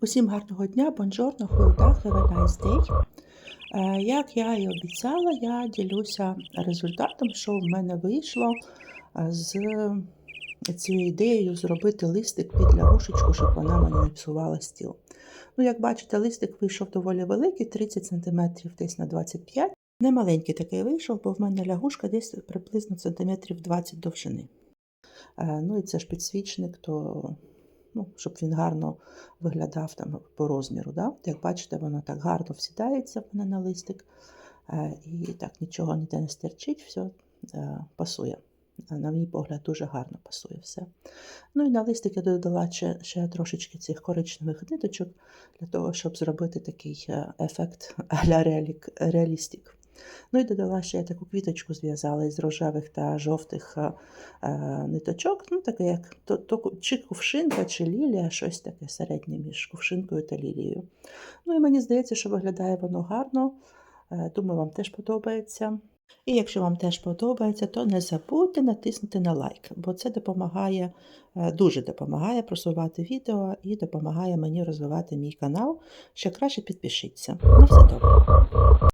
Усім гарного дня, бонжорно, day. Е, Як я і обіцяла, я ділюся результатом, що в мене вийшло е, з цією ідеєю зробити листик під лягушечку, щоб вона мені не псувала стіл. Ну, як бачите, листик вийшов доволі великий, 30 см десь на 25 Немаленький такий вийшов, бо в мене лягушка десь приблизно сантиметрів 20 довжини. Е, Ну і це ж підсвічник, то ну, щоб він гарно виглядав там по розміру. Да? Як бачите, воно так гарно всідається в мене на листик. Е, І так нічого ніде не стерчить, все е, пасує. Е, На мій погляд, дуже гарно пасує все. Ну і на листик я додала ще, ще трошечки цих коричневих ниточок для того, щоб зробити такий ефект реалік- реалістик. Ну і додала ще я таку квіточку зв'язала із рожевих та жовтих е, е, ниточок, ну таке як то, то, чи кувшинка, чи лілія, щось таке середнє між кувшинкою та лілією. Ну і мені здається, що виглядає воно гарно. Е, Думаю, вам теж подобається. І якщо вам теж подобається, то не забудьте натиснути на лайк, бо це допомагає, е, дуже допомагає просувати відео і допомагає мені розвивати мій канал. Ще краще підпишіться. На все добре.